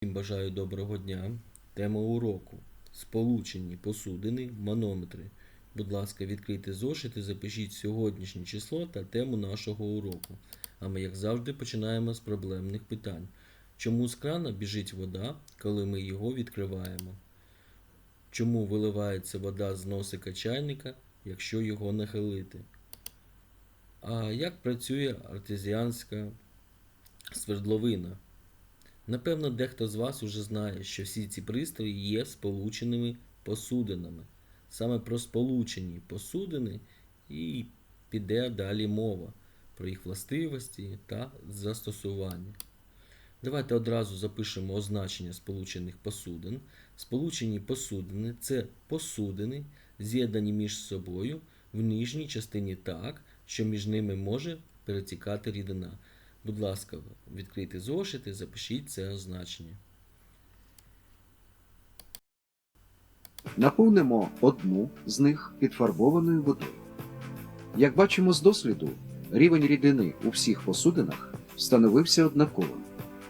Всім бажаю доброго дня. Тема уроку. Сполучені посудини, манометри. Будь ласка, відкрийте зошит і запишіть сьогоднішнє число та тему нашого уроку. А ми, як завжди, починаємо з проблемних питань. Чому з крана біжить вода, коли ми його відкриваємо? Чому виливається вода з носика чайника, якщо його нахилити? А як працює артезіанська свердловина? Напевно, дехто з вас уже знає, що всі ці пристрої є сполученими посудинами. Саме про сполучені посудини і піде далі мова про їх властивості та застосування. Давайте одразу запишемо означення сполучених посудин. Сполучені посудини це посудини, з'єднані між собою в нижній частині так, що між ними може перетікати рідина. Будь ласка, відкрийте зошит і запишіть це означення. Наповнимо одну з них підфарбованою водою. Як бачимо з досліду, рівень рідини у всіх посудинах становився однаковим,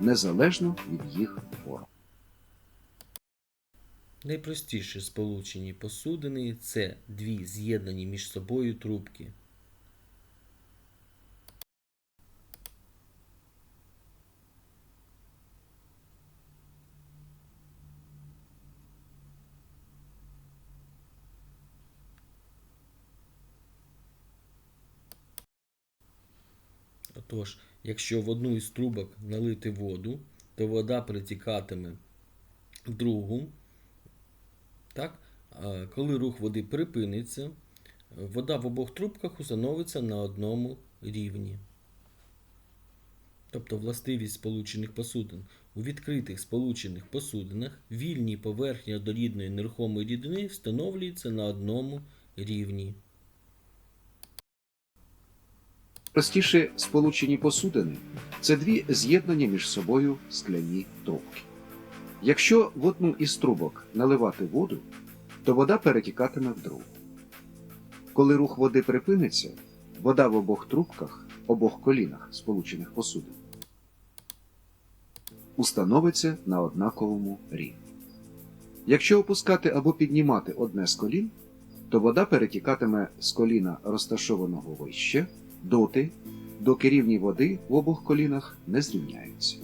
незалежно від їх форм. Найпростіші сполучені посудини це дві з'єднані між собою трубки. Отож, якщо в одну із трубок налити воду, то вода перетікатиме в другу. Так? Коли рух води припиниться, вода в обох трубках установиться на одному рівні. Тобто властивість сполучених посудин. У відкритих сполучених посудинах вільні поверхні однорідної нерухомої рідини встановлюються на одному рівні. Простіші сполучені посудини це дві з'єднані між собою скляні трубки. Якщо в одну із трубок наливати воду, то вода перетікатиме в другу. Коли рух води припиниться, вода в обох трубках, обох колінах сполучених посудин установиться на однаковому рівні. Якщо опускати або піднімати одне з колін, то вода перетікатиме з коліна розташованого вище доти, доки рівні води в обох колінах не зрівняються.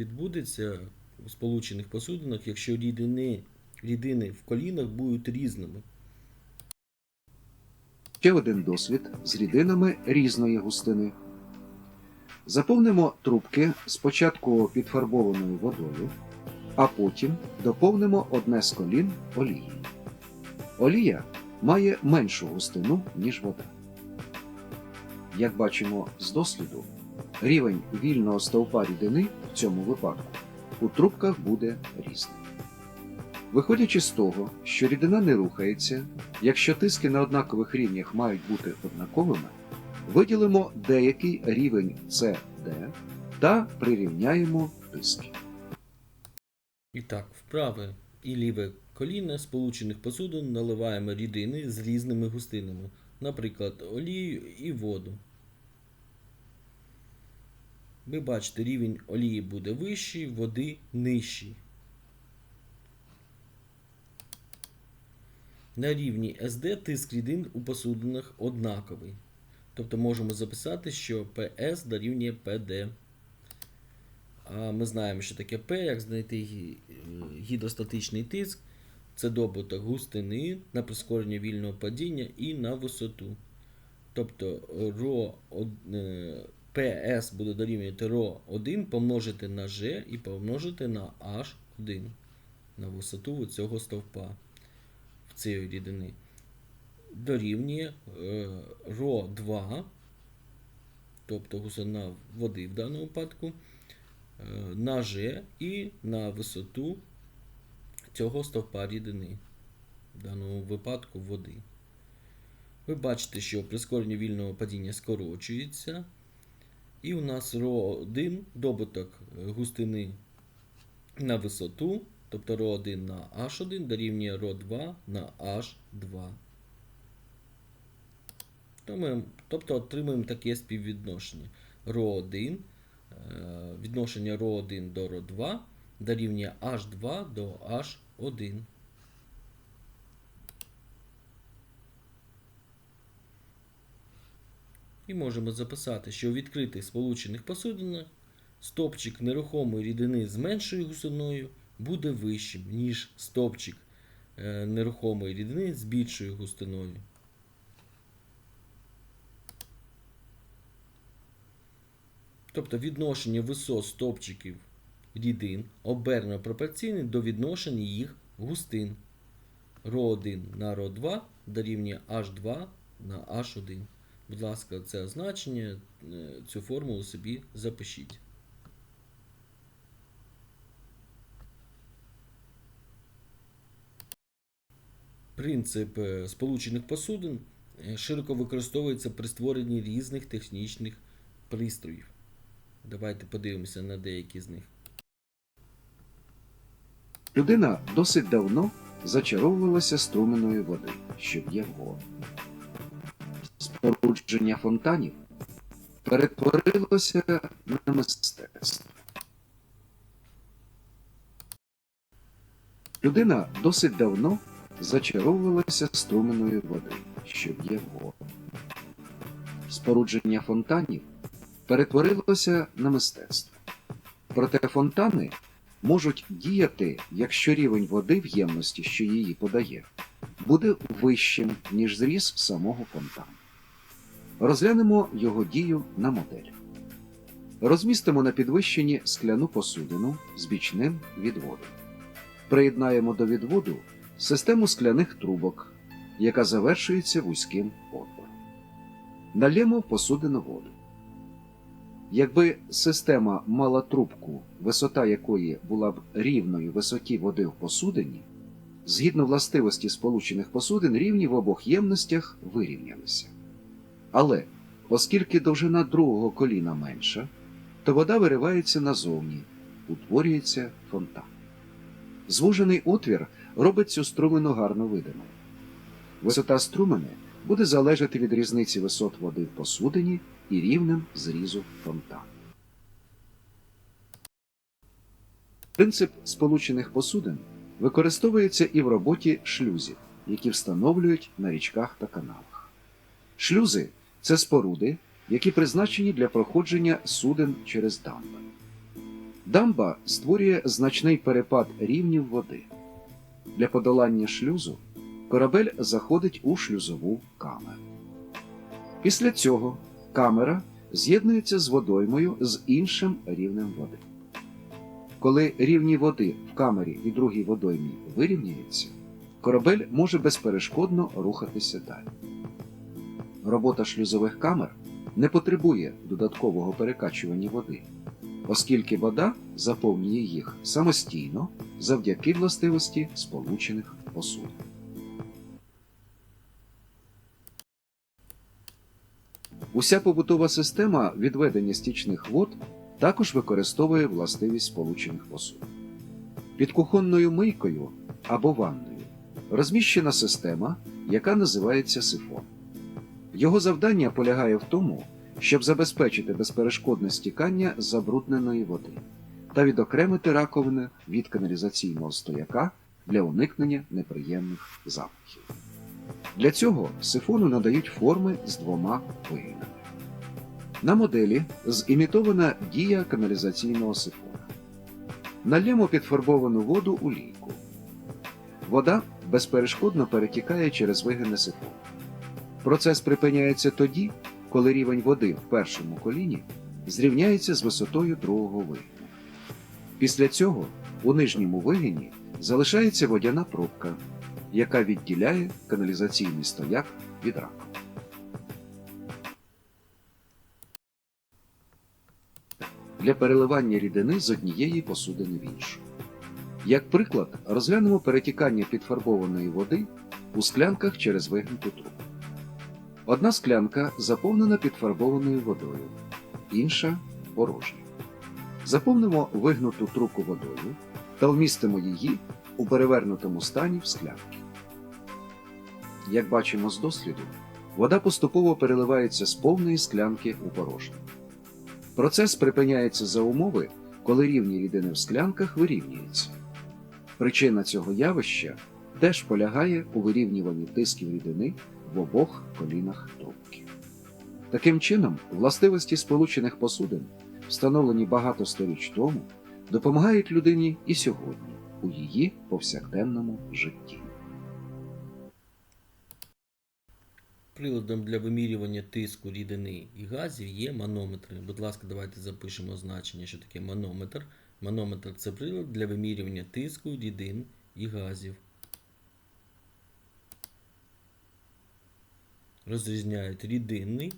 Відбудеться у сполучених посудинах, якщо рідини, рідини в колінах будуть різними. Ще один досвід з рідинами різної густини. Заповнимо трубки спочатку підфарбованою водою, а потім доповнимо одне з колін олією. Олія має меншу густину, ніж вода. Як бачимо з досліду, рівень вільного стовпа рідини в цьому випадку у трубках буде різним. Виходячи з того, що рідина не рухається, якщо тиски на однакових рівнях мають бути однаковими, виділимо деякий рівень CD та прирівняємо тиски. І так, в праве і ліве коліна сполучених посудин наливаємо рідини з різними густинами, наприклад, олію і воду. Ви бачите, рівень олії буде вищий, води нижчий. На рівні SD тиск рідин у посудинах однаковий. Тобто можемо записати, що PS дорівнює PD. А ми знаємо, що таке P, як знайти е, гідростатичний тиск. Це добуток густини на прискорення вільного падіння і на висоту. Тобто ρ, од- е, PS буде дорівнювати ρ1 помножити на G і помножити на H1 на висоту цього стовпа в цієї рідини. Дорівнює е, ρ2, тобто густина води в даному випадку е, на G і на висоту цього стовпа рідини, в даному випадку води. Ви бачите, що прискорення вільного падіння скорочується. І у нас ρ1 добуток е, густини на висоту, тобто ρ1 на H1 дорівнює ρ2 на H2. То ми- Тобто отримуємо таке співвідношення. ρ1 е, відношення ρ1 до ρ2 дорівнює h2 до h1. І можемо записати, що у відкритих сполучених посудинах стопчик нерухомої рідини з меншою густиною буде вищим, ніж стопчик е, нерухомої рідини з більшою густиною. Тобто відношення висот стопчиків рідин обернено пропорційне до відношення їх густин. ρ1 на ρ2 дорівнює h2 на h1. Будь ласка, це значення, е, цю формулу собі запишіть. Принцип е, сполучених посудин е, широко використовується при створенні різних технічних пристроїв. Давайте подивимося на деякі з них. Людина досить давно зачаровувалася струменою води, що б'є вгору. Спорудження фонтанів перетворилося на мистецтво. Людина досить давно зачаровувалася струменою води, що б'є вгору. Спорудження фонтанів перетворилося на мистецтво. Проте фонтани можуть діяти, якщо рівень води в ємності, що її подає, буде вищим, ніж зріс самого фонтану. Розглянемо його дію на моделі. Розмістимо на підвищенні скляну посудину з бічним відводом. Приєднаємо до відводу систему скляних трубок, яка завершується вузьким отвором. Налємо в посудину воду. Якби система мала трубку, висота якої була б рівною висоті води в посудині, згідно властивості сполучених посудин, рівні в обох ємностях вирівнялися. Але оскільки довжина другого коліна менша, то вода виривається назовні, утворюється фонтан. Звужений отвір робить цю струмину гарно видимою. Висота струмени буде залежати від різниці висот води в посудині і рівнем зрізу фонтану. Принцип сполучених посудин використовується і в роботі шлюзів, які встановлюють на річках та каналах. Шлюзи це споруди, які призначені для проходження суден через дамби. Дамба створює значний перепад рівнів води. Для подолання шлюзу корабель заходить у шлюзову камеру. Після цього камера з'єднується з водоймою з іншим рівнем води. Коли рівні води в камері і другій водоймі вирівняються, корабель може безперешкодно рухатися далі. Робота шлюзових камер не потребує додаткового перекачування води, оскільки вода заповнює їх самостійно завдяки властивості сполучених посудин. Уся побутова система відведення стічних вод також використовує властивість сполучених посудин. Під кухонною мийкою або ванною розміщена система, яка називається сифон. Його завдання полягає в тому, щоб забезпечити безперешкодне стікання забрудненої води та відокремити раковини від каналізаційного стояка для уникнення неприємних запахів. Для цього сифону надають форми з двома вигинами. На моделі зімітована дія каналізаційного сифона. Нальємо підфарбовану воду у лійку. Вода безперешкодно перетікає через вигини сифону. Процес припиняється тоді, коли рівень води в першому коліні зрівняється з висотою другого вигину. Після цього у нижньому вигині залишається водяна пробка, яка відділяє каналізаційний стояк від раку. Для переливання рідини з однієї посудини в іншу. Як приклад, розглянемо перетікання підфарбованої води у склянках через вигнуту трубу. Одна склянка заповнена підфарбованою водою, інша порожня. Заповнимо вигнуту трубку водою та вмістимо її у перевернутому стані в склянки. Як бачимо з досліду, вода поступово переливається з повної склянки у порожню. Процес припиняється за умови, коли рівні рідини в склянках вирівнюються. Причина цього явища теж полягає у вирівнюванні тисків рідини в обох колінах трубки. Таким чином, властивості сполучених посудин, встановлені багато сторіч тому, допомагають людині і сьогодні у її повсякденному житті. Приладом для вимірювання тиску рідини і газів є манометри. Будь ласка, давайте запишемо значення, що таке манометр. Манометр це прилад для вимірювання тиску рідин і газів. Розрізняють рідинний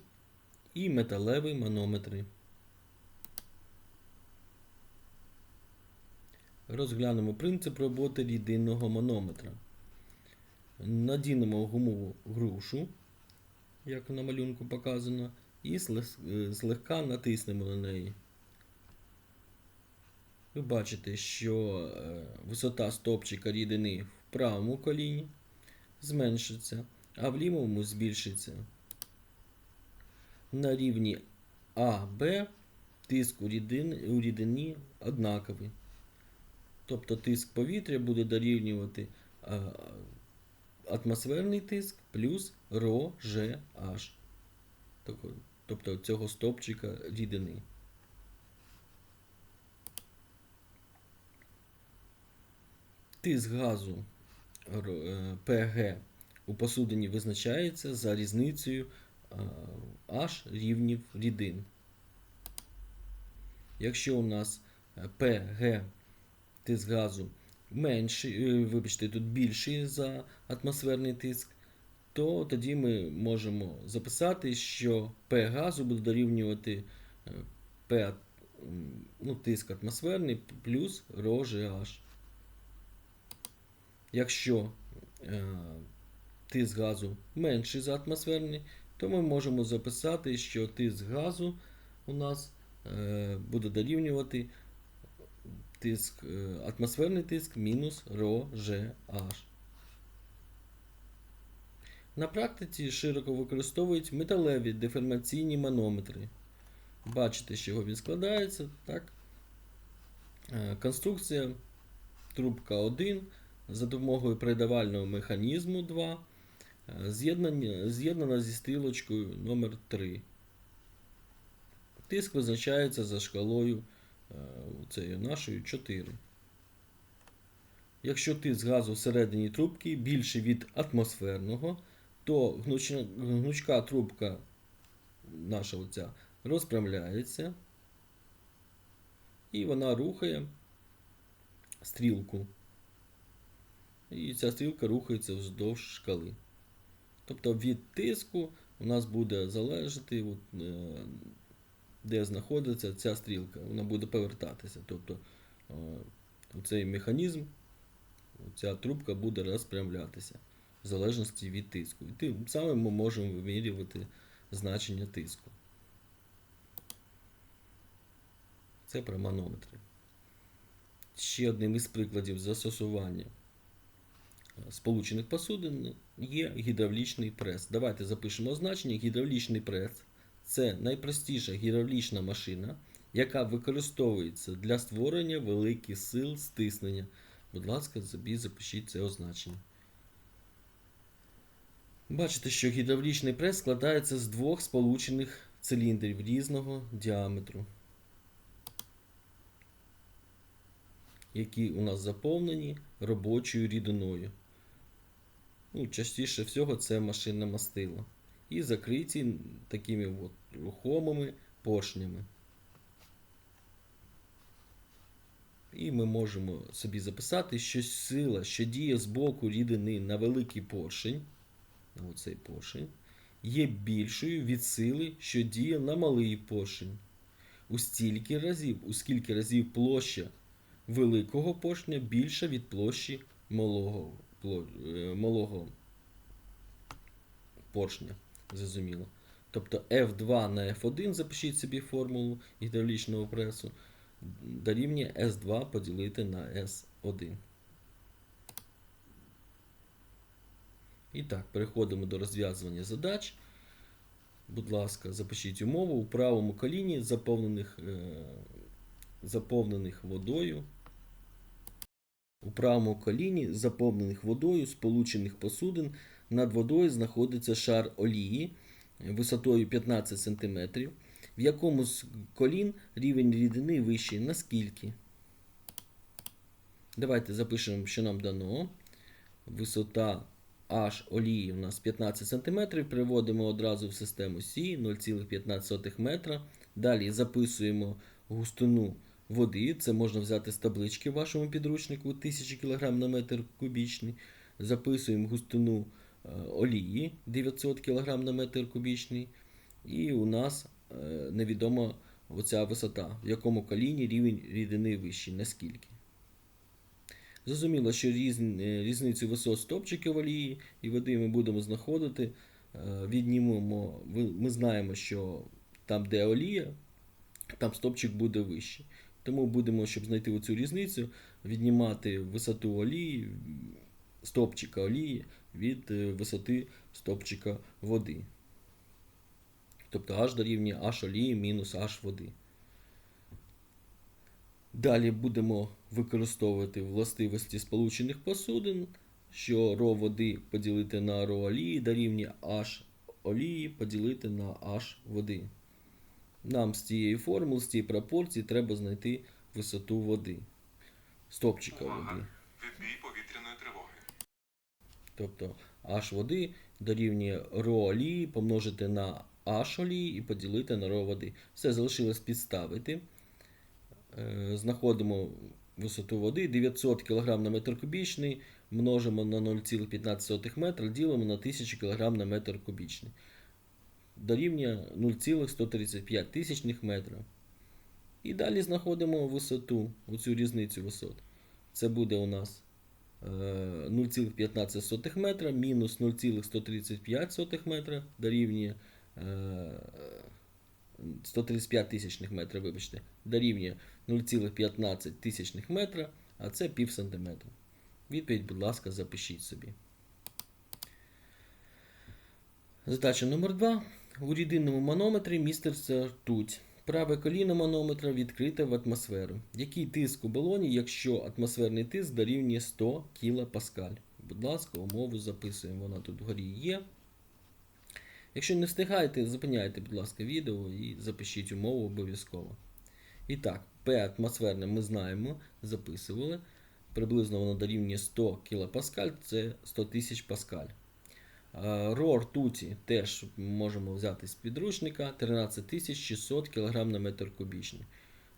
і металевий манометри. Розглянемо принцип роботи рідинного манометра. Надінемо гумову грушу як на малюнку показано, і е, злегка натиснемо на неї. Ви бачите, що е, висота стопчика рідини в правому коліні зменшиться, а в лівому збільшиться. На рівні АБ тиск у, рідин, у рідині однаковий. Тобто тиск повітря буде дорівнювати атмосферний тиск плюс ро Ж H. Тобто цього стопчика рідини. Тиск газу е, ПГ у посудині визначається за різницею H рівнів рідин. Якщо у нас е, ПГ тиск газу менший, е, вибачте, тут більший за атмосферний тиск, то тоді ми можемо записати, що P газу буде дорівнювати е, P, ну, тиск атмосферний плюс ρ GH. Якщо тиск газу менший за атмосферний, то ми можемо записати, що тиск газу у нас е, буде дорівнювати тиск, е, атмосферний тиск мінус ρ GH. На практиці широко використовують металеві деформаційні манометри. Бачите, з чого він складається. Так? Е, Конструкція трубка 1 за допомогою передавального механізму 2 е, з'єднання- з'єднана зі стрілочкою номер 3 Тиск визначається за шкалою е, цією нашою 4. Якщо тиск газу всередині трубки більший від атмосферного, то гнучна, гнучка трубка наша оця розпрямляється і вона рухає стрілку. І ця стрілка рухається вздовж шкали. Тобто від тиску у нас буде залежати, от, е, де знаходиться ця стрілка. Вона буде повертатися. Тобто е, цей механізм, ця трубка буде розпрямлятися в залежності від тиску. І тим самим ми можемо вимірювати значення тиску. Це про манометри. Ще одним із прикладів застосування сполучених посудин є гідравлічний прес. Давайте запишемо значення. Гідравлічний прес це найпростіша гідравлічна машина, яка використовується для створення великих сил стиснення. Будь ласка, собі запишіть це означення. Бачите, що гідравлічний прес складається з двох сполучених циліндрів різного діаметру, які у нас заповнені робочою рідиною. Ну, частіше всього це машинне мастило. І закриті такими от рухомими поршнями. І ми можемо собі записати, що сила, що діє з боку рідини на великий поршень, на оцей поршень, є більшою від сили, що діє на малий поршень. У стільки разів, у скільки разів площа великого поршня більша від площі малого, малого поршня. Зрозуміло. Тобто F2 на F1, запишіть собі формулу гідравлічного пресу, дорівнює S2 поділити на S1. І так, переходимо до розв'язування задач. будь ласка, запишіть умову у правому коліні заповнених, е, заповнених водою. У правому коліні заповнених водою сполучених посудин над водою знаходиться шар олії висотою 15 см, в якому з колін рівень рідини вищий наскільки. Давайте запишемо, що нам дано. Висота H олії у нас 15 см. Переводимо одразу в систему Сі 0,15 метра. Далі записуємо густину води. Це можна взяти з таблички в вашому підручнику 1000 кг на метр кубічний. Записуємо густину е, олії 900 кг на метр кубічний. І у нас е, невідома оця висота, в якому коліні рівень рідини вищий, наскільки. Зрозуміло, що е, різницю висот стопчиків олії і води ми будемо знаходити. Віднімемо, ми знаємо, що там, де олія, там стопчик буде вищий. Тому будемо, щоб знайти оцю різницю, віднімати висоту олії, стопчика олії від е, висоти стопчика води. Тобто H дорівнює H олії мінус H води. Далі будемо використовувати властивості сполучених посудин, що ро води поділити на ро олії дорівнює H олії поділити на H води. Нам з цієї формули, з цієї пропорції треба знайти висоту води. Стопчика Увага! води. Відбій повітряної тривоги. Тобто H води дорівнює ро олії помножити на H олії і поділити на ро води. Все залишилось підставити. Е, Знаходимо висоту води 900 кг на метр кубічний, множимо на 0,15 метра, ділимо на 1000 кг на метр кубічний. Дорівнює 0,135 тисячних метра. І далі знаходимо висоту, оцю різницю висот. Це буде у нас е, 0,15 метра мінус 0,135 метра дорівнює е, 135 тисячних метра, вибачте, дорівнює 0,15 тисячних метра, а це пів сантиметра. Відповідь, будь ласка, запишіть собі. Задача номер 2. У рідинному манометрі міститься ртуть. Праве коліно манометра відкрите в атмосферу. Який тиск у балоні, якщо атмосферний тиск дорівнює 100 кПа? Будь ласка, умову записуємо. Вона тут вгорі є. Якщо не встигаєте, зупиняйте, будь ласка, відео і запишіть умову обов'язково. І так, P атмосферне ми знаємо, записували. Приблизно воно дорівнює 100 кПа, це 100 тисяч паскаль. А, Ро ртуті теж можемо взяти з підручника 13600 кг на метр кубічний.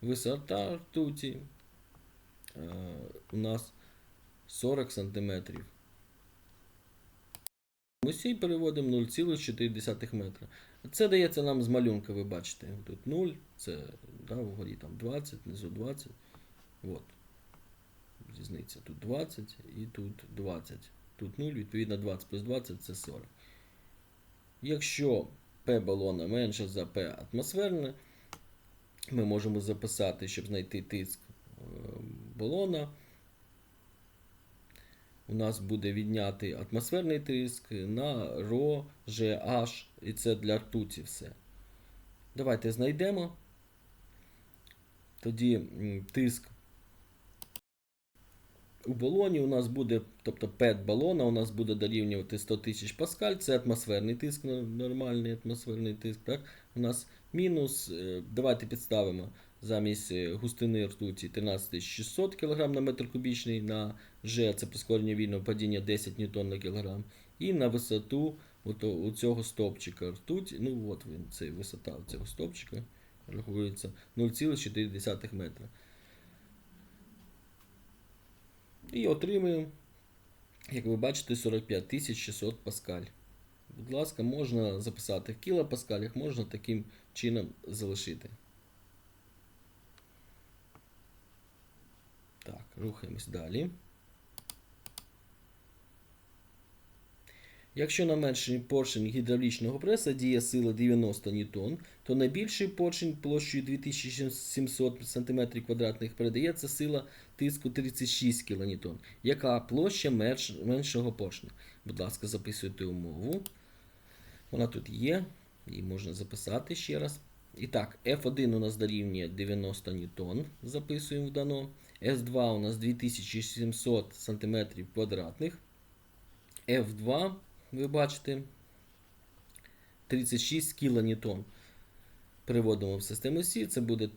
Висота ртуті е, у нас 40 см. Сій переводимо 0,4 метра. Це дається нам з малюнка, ви бачите. Тут 0, це да, вгорі там 20, внизу 20. От. Різниця. Тут 20 і тут 20. Тут 0, відповідно 20 плюс 20 це 40. Якщо P балона менше за P атмосферне, ми можемо записати, щоб знайти тиск е, балона. У нас буде відняти атмосферний тиск на ро, GH, і це для ртуті все. Давайте знайдемо. Тоді тиск у балоні у нас буде, тобто пет балона у нас буде дорівнювати 100 тисяч паскаль, це атмосферний тиск, нормальний атмосферний тиск. Так? У нас мінус, е, давайте підставимо замість е, густини ртуті 13600 кг на метр кубічний, на G це прискорення вільного падіння 10 ньютон на кілограм. І на висоту ото, у цього стопчика ртуть, ну от він, це висота цього стопчика рахується 0,4 метра. І отримуємо, як ви бачите, 45 600 паскаль. Будь ласка, можна записати в кілопаскалях, можна таким чином залишити. Так, рухаємось далі. Якщо на менший поршень гідравлічного преса діє сила 90 ньютон, то на більший поршень площею 2700 см квадратних передається сила тиску 36 кН. Яка площа меншого поршня? Будь ласка, записуйте умову. Вона тут є. Її можна записати ще раз. І так, F1 у нас дорівнює 90 ньютон, записуємо в дано. S2 у нас 2700 см квадратних. F2, ви бачите, 36 кілоньютон. Переводимо в систему Сі, це буде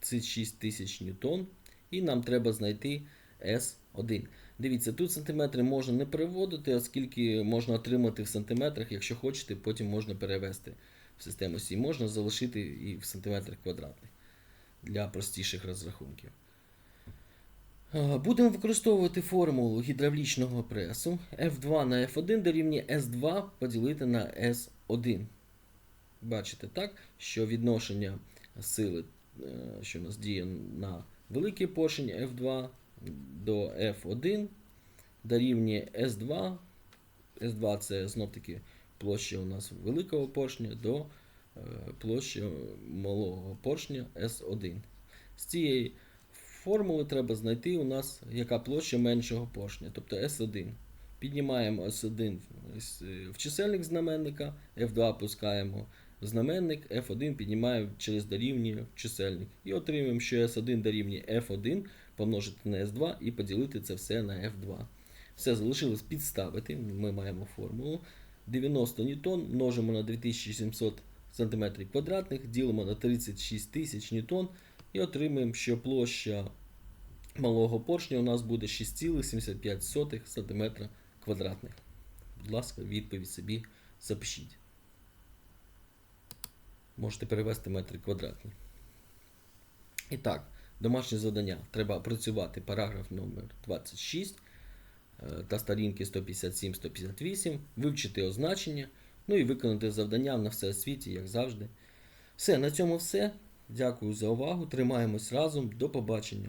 36 тисяч ньютон. І нам треба знайти S1. Дивіться, тут сантиметри можна не переводити, оскільки можна отримати в сантиметрах, якщо хочете, потім можна перевести в систему Сі. Можна залишити і в сантиметрах квадратних для простіших розрахунків. Е, Будемо використовувати формулу гідравлічного пресу F2 на F1 дорівнює S2 поділити на S1. Бачите, так, що відношення сили, е, що у нас діє на великий поршень F2 до F1 дорівнює S2. S2 це знов-таки площа у нас великого поршня до е, площі малого поршня S1. З цієї формули треба знайти у нас яка площа меншого поршня, тобто S1. Піднімаємо S1 в чисельник знаменника, F2 пускаємо в знаменник, F1 піднімаємо через дорівнює в чисельник. І отримуємо, що S1 дорівнює F1 помножити на S2 і поділити це все на F2. Все залишилось підставити. Ми маємо формулу. 90 ньютон множимо на 2700 см квадратних, ділимо на 36 тисяч ньютон і отримуємо, що площа малого поршня у нас буде 6,75 см квадратних. Будь ласка, відповідь собі запишіть. Можете перевести метри квадратні. І так, домашнє завдання. Треба опрацювати параграф номер 26 е, та сторінки 157-158, вивчити означення, ну і виконати завдання на все світі, як завжди. Все, на цьому все. Дякую за увагу. Тримаємось разом. До побачення.